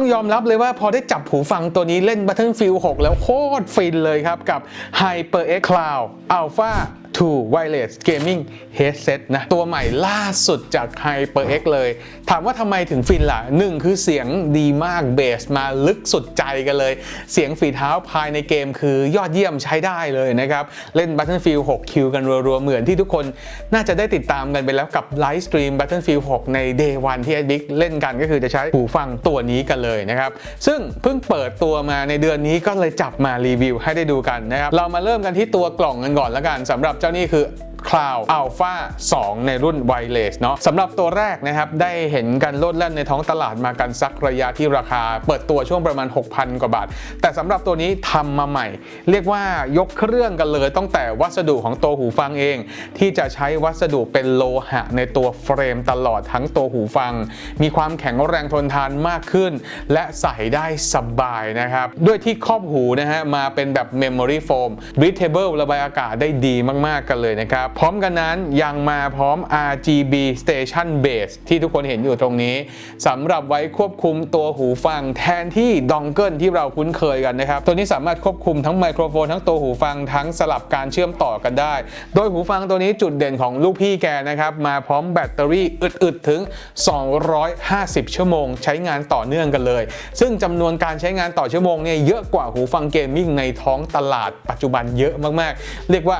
ต้องยอมรับเลยว่าพอได้จับหูฟังตัวนี้เล่น Battlefield 6 แล้วโคตรฟินเลยครับกับ HyperX Cloud Alpha 2 Wireless Gaming Headset นะ ตัวใหม่ล่าสุดจาก HyperX เลย ถามว่าทำไมถึงฟินล่ะหนึ่งคือเสียงดีมากเบสมาลึกสุดใจกันเลย เสียงฝีเท้าภายในเกมคือยอดเยี่ยมใช้ได้เลยนะครับ เล่น Battlefield 6 คิวกันรัวๆ เหมือนที่ทุกคนน่าจะได้ติดตามกันไปแล้วกับไลฟ์สตรีม Battlefield 6 ใน Day 1 ที่ Epic เล่นกันก็คือจะใช้หูฟังตัวนี้กันเลยนะครับซึ่งเพิ่งเปิดตัวมาในเดือนนี้ก็เลยจับมารีวิวให้ได้ดูกันนะครับเรามาเริ่มกันที่ตัวกล่องกันก่อนแล้วกันสำหรับเจ้านี่คือ Cloud Alpha 2 ในรุ่น Wireless เนาะสำหรับตัวแรกนะครับ ได้เห็นกันโลดแล่นในท้องตลาดมากันสักระยะที่ราคา เปิดตัวช่วงประมาณ 6,000 กว่าบาท แต่สำหรับตัวนี้ทำมาใหม่ เรียกว่ายกเครื่องกันเลยตั้งแต่วัสดุของตัวหูฟังเอง ที่จะใช้วัสดุเป็นโลหะในตัวเฟรมตลอดทั้งตัวหูฟัง มีความแข็งแรงทนทานมากขึ้น และใส่ได้สบายนะครับ ด้วยที่ครอบหูนะฮะมาเป็นแบบ Memory Foam Breathable ระบายอากาศได้ดีมาก ๆ กันเลยนะครับพร้อมกันนั้นยังมาพร้อม RGB Station Base ที่ทุกคนเห็นอยู่ตรงนี้สำหรับไว้ควบคุมตัวหูฟังแทนที่ดองเกิลที่เราคุ้นเคยกันนะครับ ตัวนี้สามารถควบคุมทั้งไมโครโฟน ทั้งตัวหูฟังทั้งสลับการเชื่อมต่อกันได้ โดยหูฟังตัวนี้จุดเด่นของลูกพี่แกนะครับมาพร้อมแบตเตอรี่อึดๆถึง 250 ชั่วโมง ใช้งานต่อเนื่องกันเลย ซึ่งจำนวนการใช้งานต่อชั่วโมงเนี่ยเยอะกว่าหูฟังเกมมิ่งในท้องตลาดปัจจุบันเยอะมากๆ เรียกว่า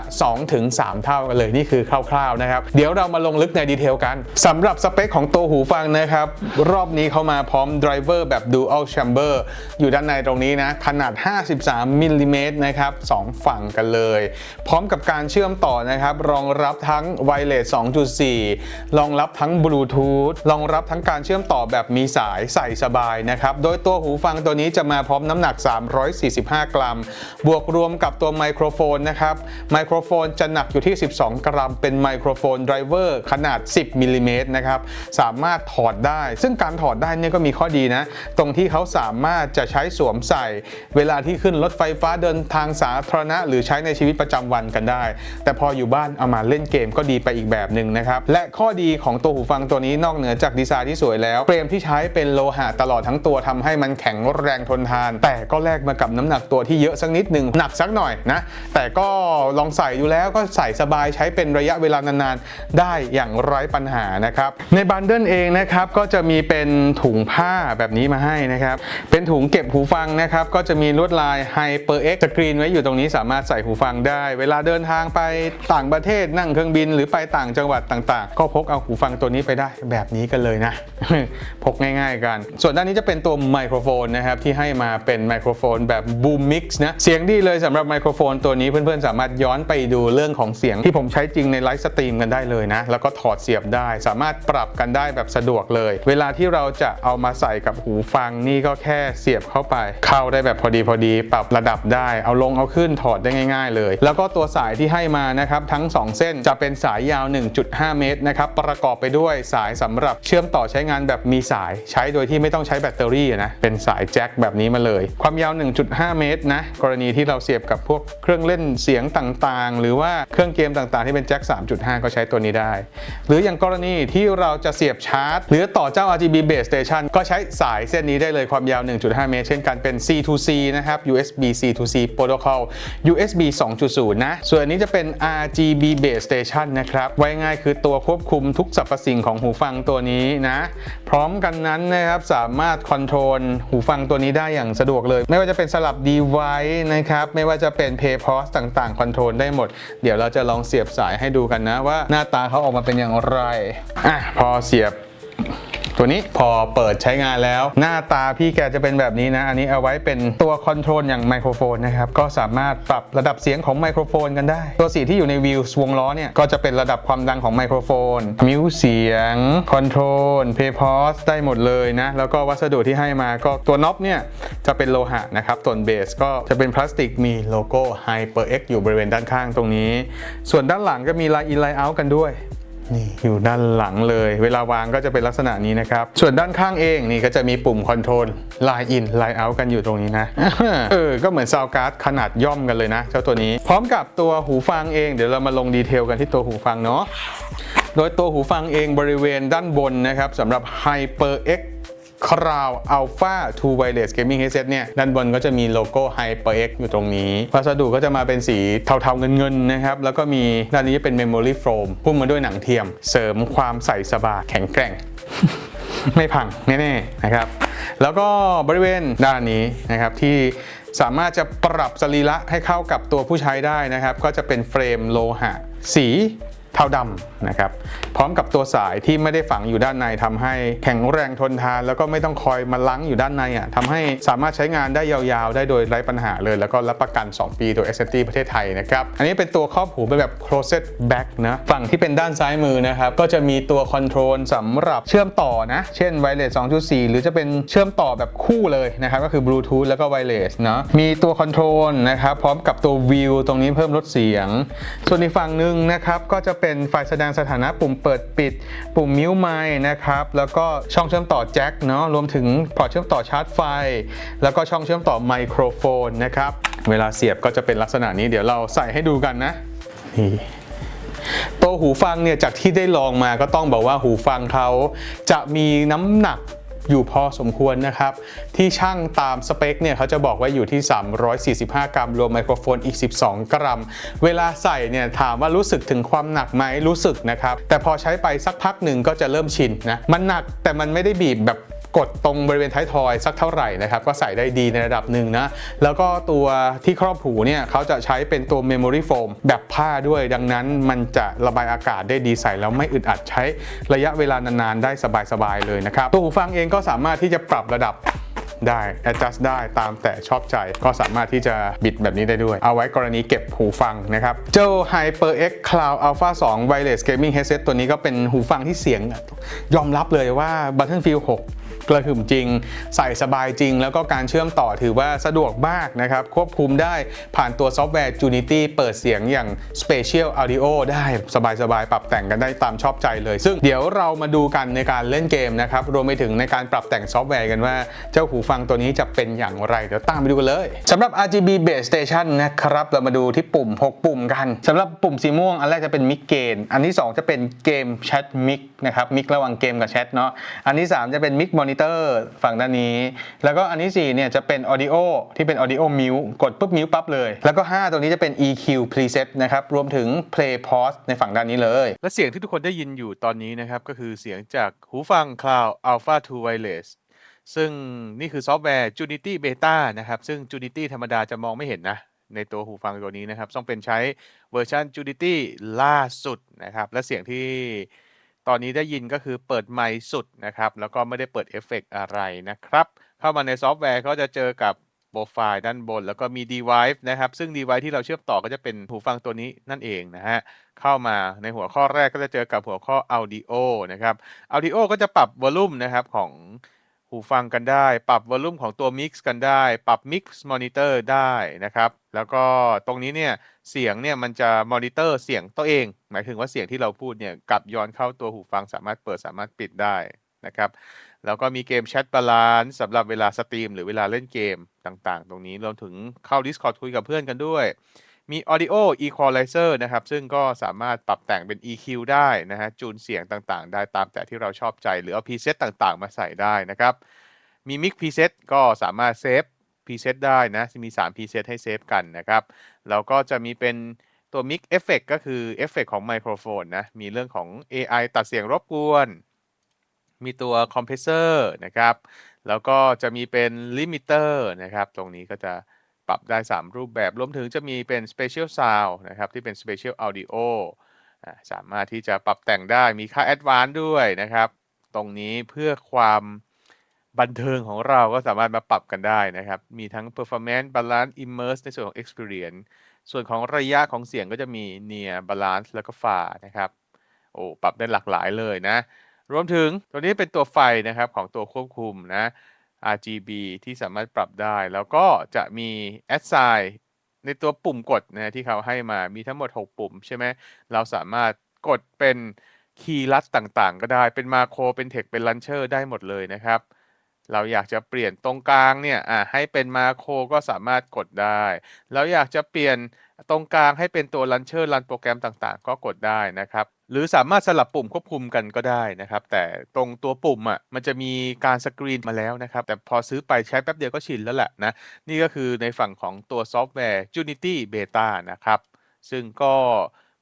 2-3 เท่ากันเลยนี่คือคร่าวๆนะครับเดี๋ยวเรามาลงลึกในดีเทลกันสำหรับสเปคของตัวหูฟังนะครับรอบนี้เขามาพร้อมไดรเวอร์แบบ Dual Chamber อยู่ด้านในตรงนี้นะขนาด 53มิลลิเมตรนะครับสองฝั่งกันเลย พร้อมกับการเชื่อมต่อนะครับรองรับทั้ง Wireless 2.4 รองรับทั้ง Bluetooth รองรับทั้งการเชื่อมต่อแบบมีสายใส่สบายนะครับโดยตัวหูฟังตัวนี้จะมาพร้อมน้ำหนัก 345 กรัม บวกรวมกับตัวไมโครโฟนนะครับไมโครโฟนจะหนักอยู่ที่12 กรัม เป็นไมโครโฟนไดรเวอร์ขนาด 10มิลลิเมตรนะครับสามารถถอดได้ ซึ่งการถอดได้เนี่ยก็มีข้อดีนะ ตรงที่เขาสามารถจะใช้สวมใส่ เวลาที่ขึ้นรถไฟฟ้าเดินทางสาธารณะ หรือใช้ในชีวิตประจำวันกันได้ แต่พออยู่บ้านเอามาเล่นเกมก็ดีไปอีกแบบหนึ่งนะครับและข้อดีของตัวหูฟังตัวนี้นอกเหนือจากดีไซน์ที่สวยแล้วเฟรมที่ใช้เป็นโลหะตลอดทั้งตัวทำให้มันแข็งแรงทนทาน แต่ก็แลกมากับน้ำหนักตัวที่เยอะสักนิดหนึ่งหนักสักหน่อยนะแต่ก็ลองใส่ดูแล้วก็ใส่สบายใช้เป็นระยะเวลานานๆ ได้อย่างไร้ปัญหานะครับ ในบันเดิลเองนะครับก็จะมีเป็นถุงผ้าแบบนี้มาให้นะครับ เป็นถุงเก็บหูฟังนะครับ ก็จะมีลวดลาย HyperX สกรีนไว้อยู่ตรงนี้สามารถใส่หูฟังได้ เวลาเดินทางไปต่างประเทศนั่งเครื่องบิน หรือไปต่างจังหวัดต่างๆ ก็พกเอาหูฟังตัวนี้ไปได้แบบนี้กันเลยนะ พกง่ายๆกัน ส่วนด้านนี้จะเป็นตัวไมโครโฟนนะครับที่ให้มาเป็นไมโครโฟนแบบ Boom Mix นะเสียงดีเลยสำหรับไมโครโฟนตัวนี้เพื่อนๆสามารถย้อนไปดูเรื่องของเสียงที่ผมใช้จริงในไลฟ์สตรีมกันได้เลยนะ แล้วก็ถอดเสียบได้ สามารถปรับกันได้แบบสะดวกเลย เวลาที่เราจะเอามาใส่กับหูฟังนี่ก็แค่เสียบเข้าไป เข้าได้แบบพอดีพอดี ปรับระดับได้ เอาลงเอาขึ้นถอดได้ง่าย ๆ เลย แล้วก็ตัวสายที่ให้มานะครับทั้ง 2 เส้นจะเป็นสายยาว 1.5 เมตรนะครับประกอบไปด้วยสายสำหรับเชื่อมต่อใช้งานแบบมีสาย ใช้โดยที่ไม่ต้องใช้แบตเตอรี่นะเป็นสายแจ็คแบบนี้มาเลย ความยาว 1.5 เมตรนะกรณีที่เราเสียบกับพวกเครื่องเล่นเสียงต่างๆ หรือว่าเครื่องเกมต่างๆที่เป็นแจ็ค 3.5 ก็ใช้ตัวนี้ได้ หรืออย่างกรณีที่เราจะเสียบชาร์จ หรือต่อเจ้า RGB base station ก็ใช้สายเส้นนี้ได้เลยความยาว 1.5 เมตร เช่นกันเป็น C2C นะครับ USB C2C protocol USB 2.0 นะ ส่วนนี้จะเป็น RGB base station นะครับ ไว้ง่ายคือตัวควบคุมทุกสรรพสิ่งของหูฟังตัวนี้นะ พร้อมกันนั้นนะครับสามารถคอนโทรลหูฟังตัวนี้ได้อย่างสะดวกเลย ไม่ว่าจะเป็นสลับ device นะครับ ไม่ว่าจะเป็น p a y pause ต่างๆคอนโทรลได้หมด เดี๋ยวเราจะลองเสียบสายให้ดูกันนะว่าหน้าตาเขาออกมาเป็นอย่างไรอะพอเสียบตัวนี้พอเปิดใช้งานแล้ว หน้าตาพี่แกจะเป็นแบบนี้นะ อันนี้เอาไว้เป็นตัวคอนโทรลอย่างไมโครโฟนนะครับ ก็สามารถปรับระดับเสียงของไมโครโฟนกันได้ ตัวสีที่อยู่ในวิววงล้อเนี่ย ก็จะเป็นระดับความดังของไมโครโฟน มิวเสียงคอนโทรลเพย์พอสได้หมดเลยนะ แล้วก็วัสดุที่ให้มาก็ตัวน็อปเนี่ย จะเป็นโลหะนะครับ ส่วนเบสก็จะเป็นพลาสติกมีโลโก้ HyperX อยู่บริเวณด้านข้างตรงนี้ ส่วนด้านหลังก็มีลน์อินไลน์เอากันด้วยนี่อยู่ด้านหลังเลย เวลาวางก็จะเป็นลักษณะนี้นะครับ ส่วนด้านข้างเองนี่ก็จะมีปุ่มคอนโทรลไลน์อินไลน์เอากันอยู่ตรงนี้นะ เออ ก็เหมือนซาวการ์ดขนาดย่อมกันเลยนะ เจ้าตัวนี้ พร้อมกับตัวหูฟังเอง เดี๋ยวเรามาลงดีเทลกันที่ตัวหูฟังเนาะ โดยตัวหูฟังเองบริเวณด้านบนนะครับสำหรับ HyperX Crown Alpha 2 Wireless Gaming Headset เนี่ยด้านบนก็จะมีโลโก้ HyperX อยู่ตรงนี้ วัสดุก็จะมาเป็นสีเทาๆเงินๆนะครับ แล้วก็มีด้านนี้เป็น Memory Foam พุ่มมาด้วยหนังเทียม เสริมความใส่สบายแข็งแกร่ง ไม่พังแน่ๆนะครับ แล้วก็บริเวณด้านนี้นะครับที่สามารถจะปรับสรีระให้เข้ากับตัวผู้ใช้ได้นะครับ ก็จะเป็นเฟรมโลหะ สี เทาดำนะครับพร้อมกับตัวสายที่ไม่ได้ฝังอยู่ด้านในทำให้แข็งแรงทนทาน แล้วก็ไม่ต้องคอยมาลังอยู่ด้านในอะทำให้สามารถใช้งานได้ยาวๆ ได้โดยไร้ปัญหาเลย แล้วก็รับประกัน 2 ปีโดย s อ t ประเทศไทยนะครับอันนี้เป็นตัวครอบหูเป็นแบบ closed back นะฝั่งที่เป็นด้านซ้ายมือนะครับก็จะมีตัวคอนโทรลสำหรับเชื่อมต่อนะเช่น wireless 2.4 หรือจะเป็นเชื่อมต่อแบบคู่เลยนะครับก็คือ bluetooth แล้วก็ wireless เนาะมีตัวคอนโทรลนะครับพร้อมกับตัว view ตรงนี้เพิ่มลดเสียง ส่วนอีกฝั่งหนึ่งนะครับก็จะเป็นไฟแสดงสถานะปุ่มเปิดปิด ปุ่มมิวไมนะครับ แล้วก็ช่องเชื่อมต่อแจ็คเนาะรวมถึงพอร์ตเชื่อมต่อชาร์จไฟ แล้วก็ช่องเชื่อมต่อไมโครโฟนนะครับ เวลาเสียบก็จะเป็นลักษณะนี้เดี๋ยวเราใส่ให้ดูกันนะนี่ตัวหูฟังเนี่ยจากที่ได้ลองมาก็ต้องบอกว่าหูฟังเขาจะมีน้ำหนัก อยู่พอสมควรนะครับ ที่ช่างตามสเปคเนี่ยเขาจะบอกว่าอยู่ที่ 345 กรัม รวมไมโครโฟนอีก 12 กรัม เวลาใส่เนี่ยถามว่ารู้สึกถึงความหนักไหมรู้สึกนะครับ แต่พอใช้ไปสักพักหนึ่งก็จะเริ่มชินนะมันหนักแต่มันไม่ได้บีบแบบ กดตรงบริเวณท้ายทอยสักเท่าไหร่นะครับก็ใส่ได้ดีในระดับหนึ่งนะ แล้วก็ตัวที่ครอบหูเนี่ยเขาจะใช้เป็นตัว Memory Foam แบบผ้าด้วย ดังนั้นมันจะระบายอากาศได้ดีใส่แล้วไม่อึดอัดใช้ระยะเวลานานๆ ได้สบายๆเลยนะครับ ตัวหูฟังเองก็สามารถที่จะปรับระดับได้ adjust ได้ตามแต่ชอบใจ ก็สามารถที่จะบิดแบบนี้ได้ด้วย เอาไว้กรณีเก็บหูฟังนะครับ เจ้า HyperX Cloud Alpha 2 Wireless Gaming Headset ตัวนี้ก็เป็นหูฟังที่เสียง ยอมรับเลยว่า Battlefield 6 กระหึ่มจริง ใส่สบายจริง แล้วก็การเชื่อมต่อถือว่าสะดวกมากนะครับ ควบคุมได้ผ่านตัวซอฟต์แวร์ Unity เปิดเสียงอย่าง Spatial Audio ได้สบายๆ ปรับแต่งกันได้ตามชอบใจเลย ซึ่งเดี๋ยวเรามาดูกันในการเล่นเกมนะครับ รวมไปถึงในการปรับแต่งซอฟต์แวร์กันว่าเจ้าหูฟังตัวนี้จะเป็นอย่างไร เดี๋ยวตามไปดูกันเลยสำหรับ RGB Base Station นะครับ เรามาดูที่ปุ่ม 6 ปุ่มกันสำหรับปุ่มสีม่วง อันแรกจะเป็นมิกเกนอันที่ 2 จะเป็นเกมแชทมิกนะครับมิกระหว่างเกมกับแชทเนาะอันที่ 3 จะเป็นมิกมอนิเตอร์ฝั่งด้านนี้ แล้วก็อันที่ 4 เนี่ยจะเป็น Audio ที่เป็น Audio Mute กดปุ๊บ Mute ปั๊บเลย แล้วก็ 5 ตรงนี้จะเป็น EQ Preset นะครับ รวมถึง Play Pause ในฝั่งด้านนี้เลย และเสียงที่ทุกคนได้ยินอยู่ตอนนี้นะครับ ก็คือเสียงจากหูฟัง Cloud Alpha 2 Wireless ซึ่งนี่คือซอฟต์แวร์ Unity Beta นะครับ ซึ่ง Unity ธรรมดาจะมองไม่เห็นนะในตัวหูฟังตัวนี้นะครับ ต้องเป็นใช้เวอร์ชัน Unity ล่าสุดนะครับ และเสียงที่ ตอนนี้ได้ยินก็คือเปิดไมค์สุดนะครับ แล้วก็ไม่ได้เปิดเอฟเฟกต์อะไรนะครับ เข้ามาในซอฟต์แวร์ก็จะเจอกับโปรไฟล์ด้านบน แล้วก็มี device นะครับ ซึ่ง device ที่เราเชื่อมต่อก็จะเป็นหูฟังตัวนี้นั่นเองนะฮะ เข้ามาในหัวข้อแรกก็จะเจอกับหัวข้อ audio นะครับ audio ก็จะปรับ volume นะครับของ หูฟังกันได้ ปรับ volume ของตัว mix กันได้ ปรับ mix monitor ได้นะครับ แล้วก็ตรงนี้เนี่ยเสียงเนี่ยมันจะ monitor เสียงตัวเอง หมายถึงว่าเสียงที่เราพูดเนี่ยกลับย้อนเข้าตัวหูฟังสามารถเปิดสามารถปิดได้นะครับแล้วก็มีเกมแชทบาลานซ์สำหรับเวลาสตรีมหรือเวลาเล่นเกมต่างๆ ตรงนี้รวมถึงเข้า Discord คุยกับเพื่อนกันด้วย มี Audio Equalizer นะครับ ซึ่งก็สามารถปรับแต่งเป็น EQ ได้นะฮะ จูนเสียงต่างๆ ได้ตามแต่ที่เราชอบใจ หรือเอา preset ต่างๆ มาใส่ได้นะครับ มี Mix Preset ก็สามารถเซฟ preset ได้นะ มี 3 preset ให้เซฟกันนะครับ แล้วก็จะมีเป็นตัว Mix Effect ก็คือเอฟเฟกของไมโครโฟนนะ มีเรื่องของ AI ตัดเสียงรบกวน มีตัวคอมเพรสเซอร์นะครับ แล้วก็จะมีเป็นลิมิเตอร์นะครับ ตรงนี้ก็จะ ปรับได้ 3 รูปแบบ รวมถึงจะมีเป็น Special Sound นะครับ ที่เป็น Special Audio สามารถที่จะปรับแต่งได้มีค่า Advanced ด้วยนะครับ ตรงนี้เพื่อความบันเทิงของเราก็สามารถมาปรับกันได้นะครับ มีทั้ง Performance Balance Immerse ในส่วนของ Experience ส่วนของระยะของเสียงก็จะมี Near Balance แล้วก็ Far นะครับโอ้ปรับได้หลากหลายเลยนะ รวมถึงตัวนี้เป็นตัวไฟนะครับของตัวควบคุมนะ RGB ที่สามารถปรับได้ แล้วก็จะมี Assign ในตัวปุ่มกดนะที่เขาให้มามีทั้งหมด 6 ปุ่มใช่ไหมเราสามารถกดเป็นคีย์ลัดต่างๆ ก็ได้เป็นมาโครเป็นเทคเป็นลันเชอร์ได้หมดเลยนะครับ เราอยากจะเปลี่ยนตรงกลางเนี่ยอะให้เป็นมาโครก็สามารถกดได้แล้วอยากจะเปลี่ยนตรงกลางให้เป็นตัวลันเชอร์รันโปรแกรมต่างๆ ก็กดได้นะครับ หรือสามารถสลับปุ่มควบคุมกันก็ได้นะครับ แต่ตรงตัวปุ่มอะมันจะมีการสกรีนมาแล้วนะครับ แต่พอซื้อไปใช้แป๊บเดียวก็ชินแล้วแหละนะนี่ก็คือในฝั่งของตัวซอฟต์แวร์ Unity Beta นะครับ ซึ่งก็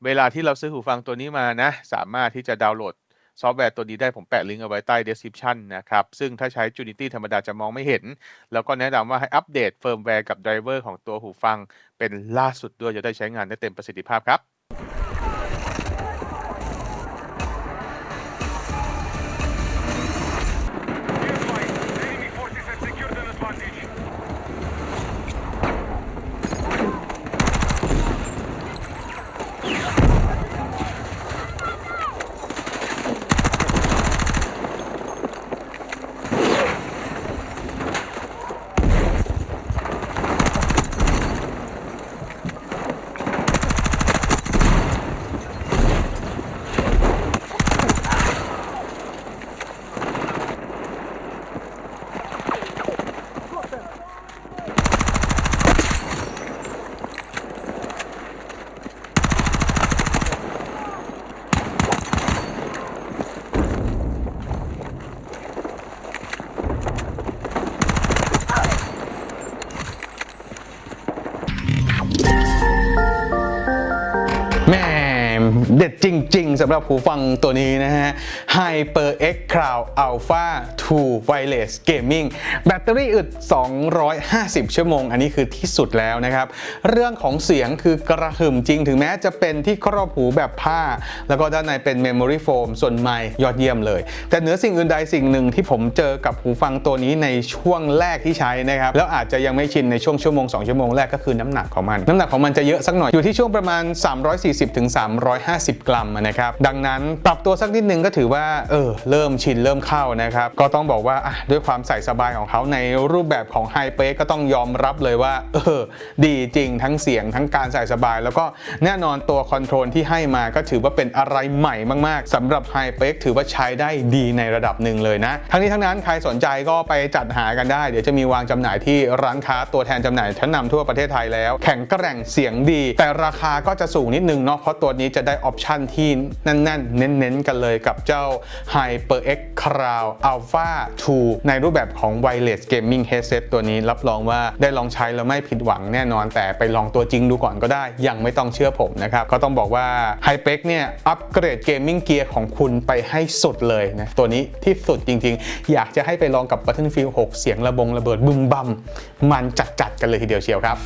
เวลาที่เราซื้อหูฟังตัวนี้มานะ สามารถที่จะดาวน์โหลดซอฟต์แวร์ตัวนี้ได้ผมแปะลิงก์เอาไว้ใต้ description นะครับ ซึ่งถ้าใช้ Unity ธรรมดาจะมองไม่เห็น แล้วก็แนะนำว่าให้อัปเดตเฟิร์มแวร์กับไดรเวอร์ของตัวหูฟังเป็นล่าสุดด้วยจะได้ใช้งานได้เต็มประสิทธิภาพครับ เด็ดจริง ๆสำหรับหูฟังตัวนี้นะฮะ HyperX Cloud Alpha 2 Wireless Gaming แบตเตอรี่อึด 250 ชั่วโมง อันนี้คือที่สุดแล้วนะครับ เรื่องของเสียงคือกระหึ่มจริง ถึงแม้จะเป็นที่ครอบหูแบบผ้า แล้วก็ด้านในเป็น Memory f o ฟมส่วนไมยอดเยี่ยมเลย แต่เหนือสิ่งอื่นใดสิ่งหนึ่งที่ผมเจอกับหูฟังตัวนี้ในช่วงแรกที่ใช้นะครับ แล้วอาจจะยังไม่ชินในช่วงชั่วโมง 2 ชั่วโมงแรกก็คือน้ำหนักของมัน น้ำหนักของมันจะเยอะสักหน่อยอยู่ที่ช่วงประมาณ 340-350 50 กรัมนะครับ ดังนั้นปรับตัวสักนิดนึงก็ถือว่าเออเริ่มชินเริ่มเข้านะครับ ก็ต้องบอกว่าด้วยความใส่สบายของเขาในรูปแบบของไฮเปก็ต้องยอมรับเลยว่าเออดีจริงทั้งเสียงทั้งการใส่สบาย แล้วก็แน่นอนตัวคอนโทรลที่ให้มาก็ถือว่าเป็นอะไรใหม่มากๆ สำหรับไฮเปกถือว่าใช้ได้ดีในระดับหนึ่งเลยนะ ทั้งนี้ทั้งนั้นใครสนใจก็ไปจัดหากันได้ เดี๋ยวจะมีวางจำหน่ายที่ร้านค้าตัวแทนจำหน่ายชั้นนาทั่วประเทศไทยแล้ว แข็งกระแขงเสียงดี แต่ราคาก็จะสูงนิดนึงเนาะเพราะตัวนี้จะได้ออปชันที่แน่นๆ เน้นๆ กันเลยกับเจ้า HyperX Cloud Alpha 2 ในรูปแบบของ Wireless Gaming Headset ตัวนี้รับรองว่าได้ลองใช้แล้วไม่ผิดหวังแน่นอน แต่ไปลองตัวจริงดูก่อนก็ได้ ยังไม่ต้องเชื่อผมนะครับ ก็ต้องบอกว่า HyperX เนี่ย อัปเกรดเกมมิ่งเกียร์ของคุณไปให้สุดเลยนะตัวนี้ที่สุดจริงๆ อยากจะให้ไปลองกับ Battlefield 6 เสียงระบงระเบิดบึมบัมมันจัดๆกันเลยทีเดียวเชียวครับ